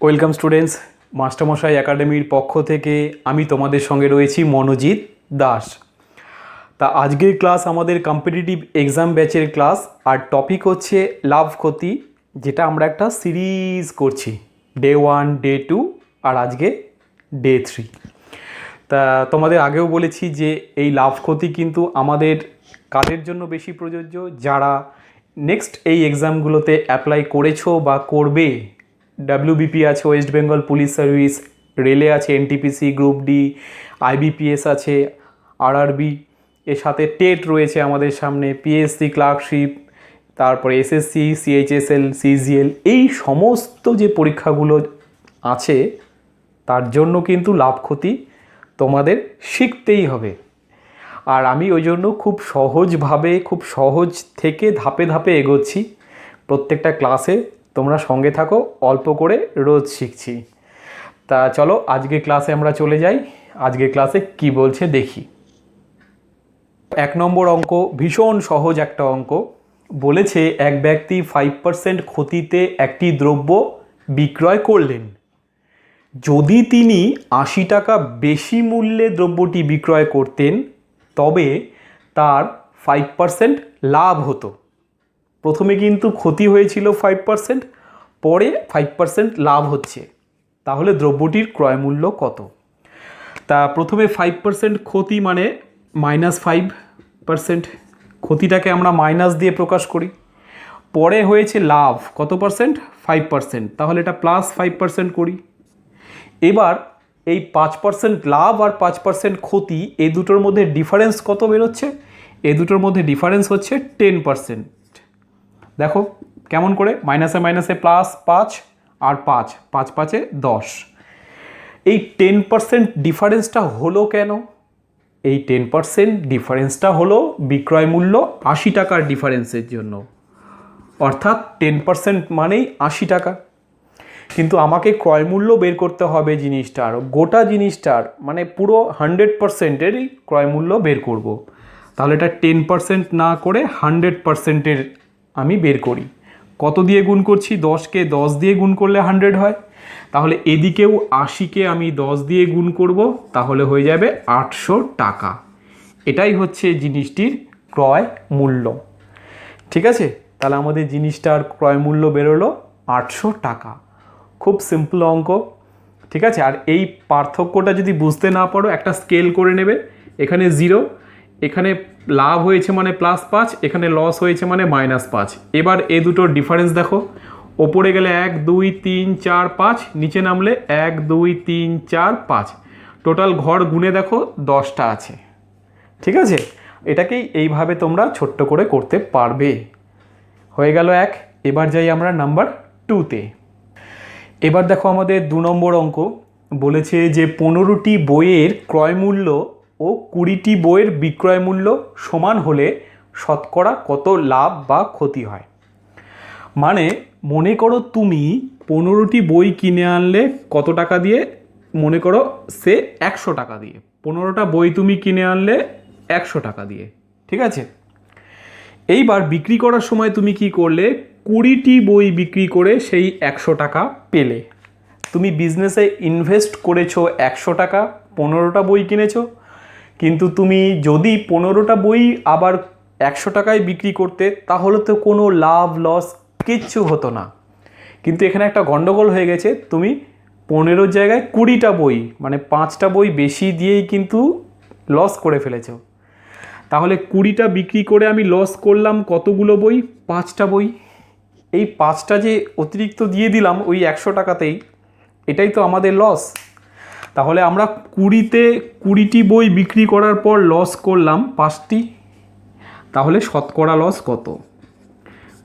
Welcome students, মাস্টারমশাই একাডেমির পক্ষ থেকে আমি তোমাদের সঙ্গে রয়েছি মনোজিৎ দাস। তা আজকের ক্লাস আমাদের কম্পিটিটিভ এক্সাম ব্যাচের ক্লাস আর টপিক হচ্ছে লাভ ক্ষতি, যেটা আমরা একটা সিরিজ করছি। ডে ওয়ান ডে টু আর আজকে ডে থ্রি তা তোমাদের আগেও বলেছি যে এই লাভ ক্ষতি কিন্তু আমাদের কাদের জন্য বেশি প্রযোজ্য। যারা নেক্সট এই এক্সামগুলোতে অ্যাপ্লাই করেছ বা করবে ডাব্লিউবিপি আছে ওয়েস্ট বেঙ্গল পুলিশ সার্ভিস রেলে আছে এনটিপিসি গ্রুপ ডি আইবিপিএস আছে আরআরবি এর সাথে টেট রয়েছে আমাদের সামনে পিএসসি ক্লার্কশিপ তারপরে এসএসসি সিএইচএসএল সিজিএল এই সমস্ত যে পরীক্ষাগুলো আছে, তার জন্য কিন্তু লাভ ক্ষতি তোমাদের শিখতেই হবে। আর আমি ওই জন্য খুব সহজভাবে, খুব সহজ থেকে ধাপে ধাপে এগোচ্ছি। প্রত্যেকটা ক্লাসে তোমরা সঙ্গে থাকো, অল্প করে রোজ শিখছি। তা চলো, আজকে ক্লাসে আমরা চলে যাই। আজকে ক্লাসে কি বলছে দেখি। এক নম্বর অঙ্ক, ভীষণ সহজ একটা অঙ্ক। বলেছে, এক ব্যক্তি ফাইভ পার্সেন্ট ক্ষতিতে একটি দ্রব্য বিক্রয় করলেন। যদি তিনি আশি টাকা বেশি মূল্যে দ্রব্যটি বিক্রয় করতেন, তবে তার ফাইভ পার্সেন্ট লাভ হতো। প্রথমে কিন্তু ক্ষতি হয়েছিল ফাইভ পার্সেন্ট পরে ফাইভ পার্সেন্ট লাভ হচ্ছে। তাহলে দ্রব্যটির ক্রয় মূল্য কত? তা প্রথমে ফাইভ পার্সেন্ট ক্ষতি মানে মাইনাস ফাইভ পার্সেন্ট ক্ষতিটাকে আমরা মাইনাস দিয়ে প্রকাশ করি। পরে হয়েছে লাভ, কত পার্সেন্ট ফাইভ পার্সেন্ট তাহলে এটা প্লাস ফাইভ পার্সেন্ট করি। এবার এই পাঁচ পার্সেন্ট লাভ আর পাঁচ পার্সেন্ট ক্ষতি, এ দুটোর মধ্যে ডিফারেন্স কত বেরোচ্ছে? এ দুটোর মধ্যে ডিফারেন্স হচ্ছে টেন পার্সেন্ট দেখো, কেমন করে? মাইনাসে মাইনাসে প্লাস পাঁচ আর পাঁচ পাঁচ পাঁচে দশ। এই টেন পার্সেন্ট ডিফারেন্সটা হলো কেন? এই টেন পার্সেন্ট ডিফারেন্সটা হলো বিক্রয় মূল্য আশি টাকার ডিফারেন্সের জন্য। অর্থাৎ টেন পার্সেন্ট মানেই আশি টাকা। কিন্তু আমাকে ক্রয় মূল্য বের করতে হবে জিনিসটার, গোটা জিনিসটার মানে পুরো হান্ড্রেড পার্সেন্টেরই ক্রয় মূল্য বের করব। তাহলে এটা টেন পার্সেন্ট না করে হান্ড্রেড পার্সেন্টের আমি বের করি। কত দিয়ে গুণ করছি? দশকে দশ দিয়ে গুণ করলে হান্ড্রেড হয়। তাহলে এদিকেও আশিকে আমি দশ দিয়ে গুণ করব, তাহলে হয়ে যাবে আটশো টাকা। এটাই হচ্ছে জিনিসটির ক্রয় মূল্য। ঠিক আছে? তাহলে আমাদের জিনিসটার ক্রয় মূল্য বেরোলো আটশো টাকা। খুব সিম্পল অঙ্ক। ঠিক আছে? আর এই পার্থক্যটা যদি বুঝতে না পারো, একটা স্কেল করে নেবে। এখানে জিরো এখানে লাভ হয়েছে মানে প্লাস পাঁচ, এখানে লস হয়েছে মানে মাইনাস পাঁচ। এবার এ দুটোর ডিফারেন্স দেখো। ওপরে গেলে এক, দুই, তিন, চার, পাঁচ, নিচে নামলে এক, দুই, তিন, চার, পাঁচ। টোটাল ঘর গুনে দেখো দশটা আছে। ঠিক আছে? এটাকেই এইভাবে তোমরা ছোট্ট করে করতে পারবে। হয়ে গেল এক, এবার যাই আমরা নাম্বার টুতে এবার দেখো আমাদের দু নম্বর অঙ্ক বলেছে যে পনেরোটি বইয়ের ক্রয় মূল্য ও কুড়িটি বইয়ের বিক্রয় মূল্য সমান হলে শতকরা কত লাভ বা ক্ষতি হয়? মানে মনে করো তুমি পনেরোটি বই কিনে আনলে কত টাকা দিয়ে? মনে করো সে একশো টাকা দিয়ে। পনেরোটা বই তুমি কিনে আনলে একশো টাকা দিয়ে। ঠিক আছে? এইবার বিক্রি করার সময় তুমি কি করলে? কুড়িটি বই বিক্রি করে সেই একশো টাকা পেলে। তুমি বিজনেসে ইনভেস্ট করেছ একশো টাকা, পনেরোটা বই কিনেছো কিন্তু তুমি যদি পনেরোটা বই আবার একশো টাকায় বিক্রি করতে, তাহলে তো কোনো লাভ, লস কিচ্ছু হতো না। কিন্তু এখানে একটা গন্ডগোল হয়ে গেছে। তুমি পনেরোর জায়গায় কুড়িটা বই মানে পাঁচটা বই বেশি দিয়েই কিন্তু লস করে ফেলেছ। তাহলে কুড়িটা বিক্রি করে আমি লস করলাম কতগুলো বই? পাঁচটা বই। এই পাঁচটা যে অতিরিক্ত দিয়ে দিলাম ওই একশো টাকাতেই, এটাই তো আমাদের লস। তাহলে আমরা কুড়িতে, কুড়িটি বই বিক্রি করার পর লস করলাম পাঁচটি। তাহলে শতকরা লস কত?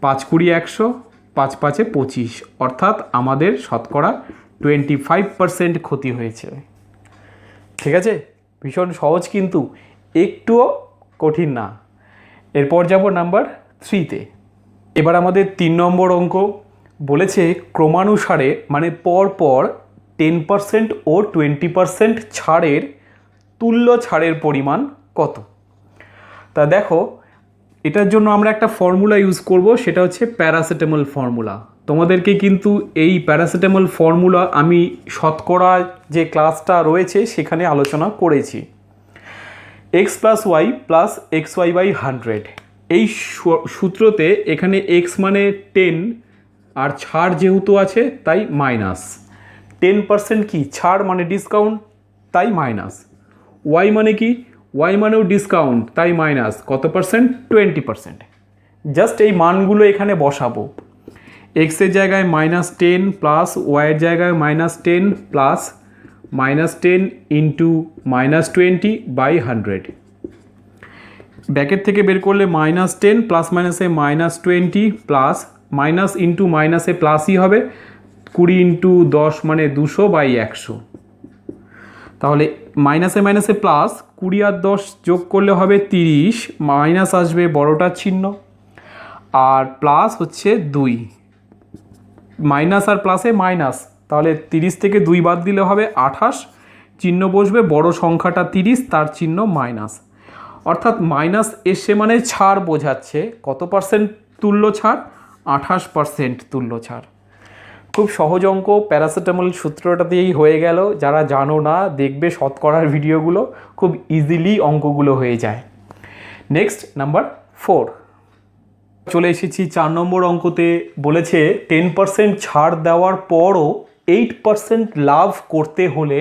পাঁচ কুড়ি একশো, পাঁচ পাঁচে পঁচিশ। অর্থাৎ আমাদের শতকরা টোয়েন্টি ফাইভ পারসেন্ট ক্ষতি হয়েছে। ঠিক আছে? ভীষণ সহজ কিন্তু, একটুও কঠিন না। এরপর যাব নাম্বার থ্রিতে এবার আমাদের তিন নম্বর অঙ্ক বলেছে ক্রমানুসারে মানে পর পর টেন পারসেন্ট ও টোয়েন্টি পারসেন্ট ছাড়ের, তুল্য ছাড়ের পরিমাণ কত? তা দেখো, এটার জন্য আমরা একটা ফর্মুলা ইউজ করব, সেটা হচ্ছে প্যারাসিটামল ফর্মুলা তোমাদেরকে কিন্তু এই প্যারাসিটামল ফর্মুলা আমি শতকরা যে ক্লাসটা রয়েছে, সেখানে আলোচনা করেছি। X plus Y plus X Y by hundred এই সূত্রতে এখানে এক্স মানে টেন আর ছাড় যেহেতু আছে, তাই মাইনাস টেন পার্সেন্ট কি? ছাড় মানে ডিসকাউন্ট তাই মাইনাস ওয়াই মানে কি? ওয়াই মানেও ডিসকাউন্ট তাই মাইনাস কত পার্সেন্ট টোয়েন্টি পার্সেন্ট জাস্ট এই মানগুলো এখানে বসাবো। এক্সের জায়গায় মাইনাস টেন প্লাস ওয়াইয়ের জায়গায় minus ten plus minus ten into minus twenty by hundred bracket থেকে বের করলে মাইনাস টেন প্লাস মাইনাসে minus twenty plus minus into মাইনাসে প্লাসই হবে। কুড়ি ইন্টু দশ মানে দুশো বাই একশো। তাহলে মাইনাসে মাইনাসে প্লাস কুড়ি আর দশ যোগ করলে হবে তিরিশ, মাইনাস আসবে বড়টার চিহ্ন। আর প্লাস হচ্ছে দুই। মাইনাস আর প্লাসে মাইনাস, তাহলে তিরিশ থেকে দুই বাদ দিলে হবে আঠাশ। চিহ্ন বসবে বড় সংখ্যাটা তিরিশ, তার চিহ্ন মাইনাস। অর্থাৎ মাইনাস এসে মানে ছাড় বোঝাচ্ছে। কত পার্সেন্ট তুল্য ছাড়? আঠাশ পার্সেন্ট তুল্য ছাড়। খুব সহজ অঙ্ক, প্যারাসিটামল সূত্রটা দিয়েই হয়ে গেল। যারা জানো না, দেখবে শতকরার ভিডিওগুলো, খুব ইজিলি অঙ্কগুলো হয়ে যায়। নেক্সট নাম্বার ফোর চলে এসেছি চার নম্বর অঙ্কতে, বলেছে টেন পার্সেন্ট ছাড় দেওয়ার পরও এইট পার্সেন্ট লাভ করতে হলে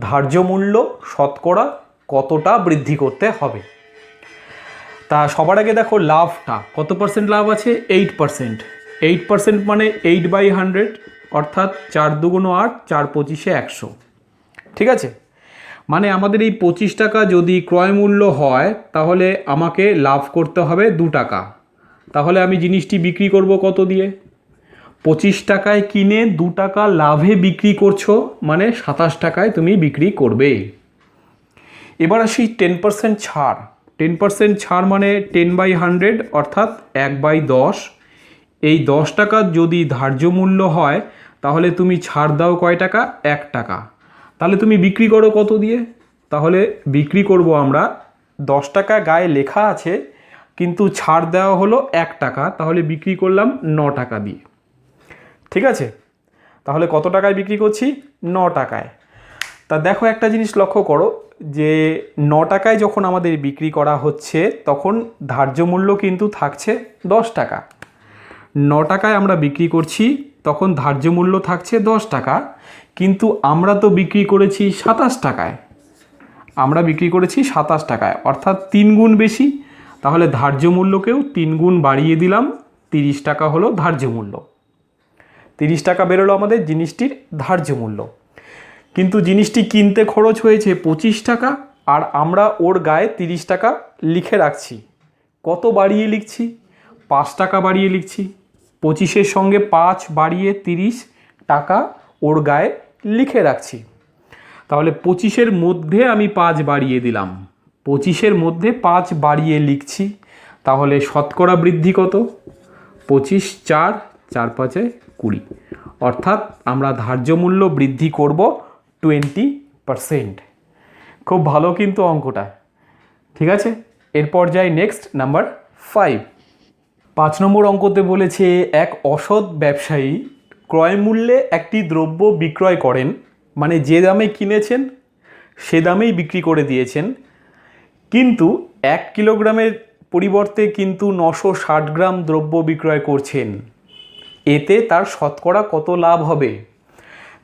ধার্য মূল্য শতকরা কতটা বৃদ্ধি করতে হবে? তা সবার আগে দেখো লাভটা, কত পার্সেন্ট লাভ আছে? এইট পার্সেন্ট এইট পার্সেন্ট মানে এইট বাই হান্ড্রেড অর্থাৎ চার দুগুণ আট, চার পঁচিশে একশো। ঠিক আছে? মানে আমাদের এই পঁচিশ টাকা যদি ক্রয় মূল্য হয়, তাহলে আমাকে লাভ করতে হবে দু টাকা। তাহলে আমি জিনিসটি বিক্রি করব কত দিয়ে? পঁচিশ টাকায় কিনে দু টাকা লাভে বিক্রি করছ মানে সাতাশ টাকায় তুমি বিক্রি করবে। এবার আসি টেন পার্সেন্ট ছাড়। টেন পার্সেন্ট ছাড় মানে টেন বাই হান্ড্রেড অর্থাৎ এক বাই দশ। এই দশ টাকা যদি ধার্য মূল্য হয়, তাহলে তুমি ছাড় দাও কয় টাকা? এক টাকা। তাহলে তুমি বিক্রি করো কত দিয়ে? তাহলে বিক্রি করব আমরা দশ টাকা গায়ে লেখা আছে, কিন্তু ছাড় দেওয়া হলো এক টাকা, তাহলে বিক্রি করলাম ন টাকা দিয়ে। ঠিক আছে? তাহলে কত টাকায় বিক্রি করছি? ন টাকায়। তা দেখো একটা জিনিস লক্ষ্য করো, যে ন টাকায় যখন আমাদের বিক্রি করা হচ্ছে, তখন ধার্য মূল্য কিন্তু থাকছে দশ টাকা। ন টাকায় আমরা বিক্রি করছি, তখন ধার্য মূল্য থাকছে দশ টাকা, কিন্তু আমরা তো বিক্রি করেছি সাতাশ টাকায়। আমরা বিক্রি করেছি সাতাশ টাকায়, অর্থাৎ তিন গুণ বেশি। তাহলে ধার্য মূল্যকেও তিন গুণ বাড়িয়ে দিলাম, তিরিশ টাকা হলো ধার্য মূল্য। তিরিশ টাকা বেরোলো আমাদের জিনিসটির ধার্য মূল্য। কিন্তু জিনিসটি কিনতে খরচ হয়েছে পঁচিশ টাকা, আর আমরা ওর গায়ে তিরিশ টাকা লিখে রাখছি। কত বাড়িয়ে লিখছি? পাঁচ টাকা বাড়িয়ে লিখছি। পঁচিশের সঙ্গে পাঁচ বাড়িয়ে তিরিশ টাকা ওর গায়ে লিখে রাখছি। তাহলে পঁচিশের মধ্যে আমি পাঁচ বাড়িয়ে দিলাম। পঁচিশের মধ্যে পাঁচ বাড়িয়ে লিখছি, তাহলে শতকরা বৃদ্ধি কত? পঁচিশ, চার চার পাঁচে কুড়ি। অর্থাৎ আমরা ধার্য মূল্য বৃদ্ধি করব টোয়েন্টি পারসেন্ট। খুব ভালো কিন্তু অঙ্কটা। ঠিক আছে? এরপর যাই নেক্সট, নাম্বার ফাইভ। পাঁচ নম্বর অঙ্কতে বলেছে, এক অসৎ ব্যবসায়ী ক্রয় মূল্যে একটি দ্রব্য বিক্রয় করেন মানে যে দামে কিনেছেন, সে দামেই বিক্রি করে দিয়েছেন। কিন্তু এক কিলোগ্রামের পরিবর্তে কিন্তু নশো ষাট গ্রাম দ্রব্য বিক্রয় করছেন। এতে তার শতকরা কত লাভ হবে?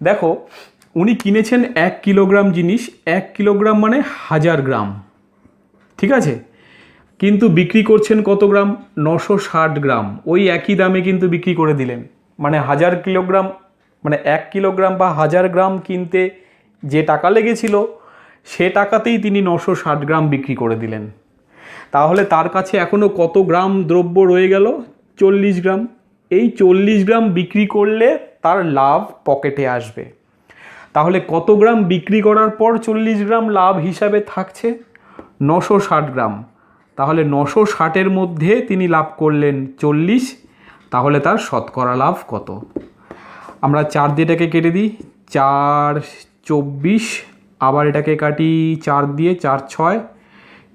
দেখো, উনি কিনেছেন এক কিলোগ্রাম জিনিস, এক কিলোগ্রাম মানে হাজার গ্রাম। ঠিক আছে? কিন্তু বিক্রি করছেন কত গ্রাম? নশো ষাট গ্রাম। ওই একই দামে কিন্তু বিক্রি করে দিলেন। মানে হাজার কিলোগ্রাম মানে এক কিলোগ্রাম বা হাজার গ্রাম কিনতে যে টাকা লেগেছিল, সে টাকাতেই তিনি নশো ষাট গ্রাম বিক্রি করে দিলেন। তাহলে তার কাছে এখনও কত গ্রাম দ্রব্য রয়ে গেল? চল্লিশ গ্রাম। এই চল্লিশ গ্রাম বিক্রি করলে তার লাভ পকেটে আসবে। তাহলে কত গ্রাম বিক্রি করার পর চল্লিশ গ্রাম লাভ হিসাবে থাকছে? নশো ষাট গ্রাম। তাহলে নশো ষাটের মধ্যে তিনি লাভ করলেন চল্লিশ, তাহলে তার শতকরা লাভ কত? আমরা চার দিয়ে এটাকে কেটে দিই, চার চব্বিশ, আবার এটাকে কাটি চার দিয়ে চার ছয়,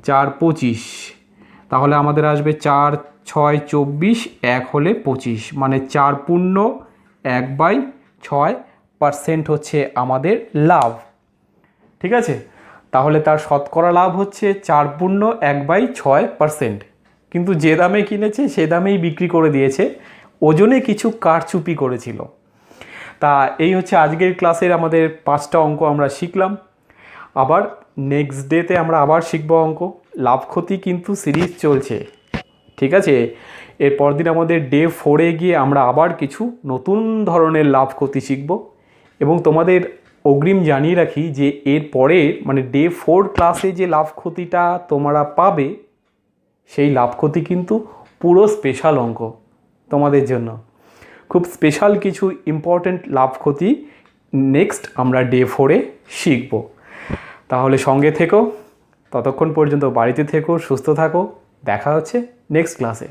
চার পঁচিশ। তাহলে আমাদের আসবে চার ছয় চব্বিশ, এক হলে পঁচিশ মানে চার পূর্ণ এক বাই ছয় পার্সেন্ট হচ্ছে আমাদের লাভ। ঠিক আছে? তাহলে তার শতকরা লাভ হচ্ছে চার পূর্ণ এক বাই ছয় পার্সেন্ট। কিন্তু যে দামে কিনেছে, সে দামেই বিক্রি করে দিয়েছে। ওজনে কিছু কারচুপি করেছিল। তা এই হচ্ছে আজকের ক্লাসের আমাদের পাঁচটা অঙ্ক আমরা শিখলাম। আবার নেক্সট ডেতে আমরা আবার শিখব অঙ্ক। লাভ ক্ষতি কিন্তু সিরিজ চলছে। ঠিক আছে? এরপর দিন আমাদের ডে ফোরে গিয়ে আমরা আবার কিছু নতুন ধরনের লাভ ক্ষতি শিখব। এবং তোমাদের অগ্রিম জানিয়ে রাখি যে এর পরে মানে ডে ফোর ক্লাসে যে লাভ ক্ষতিটা তোমরা পাবে, সেই লাভ ক্ষতি কিন্তু পুরো স্পেশাল অঙ্ক তোমাদের জন্য। খুব স্পেশাল কিছু ইম্পর্ট্যান্ট লাভ ক্ষতি নেক্সট আমরা ডে ফোরে শিখব। তাহলে সঙ্গে থেকো, ততক্ষণ পর্যন্ত বাড়িতে থেকো, সুস্থ থাকো, দেখা হচ্ছে নেক্সট ক্লাসে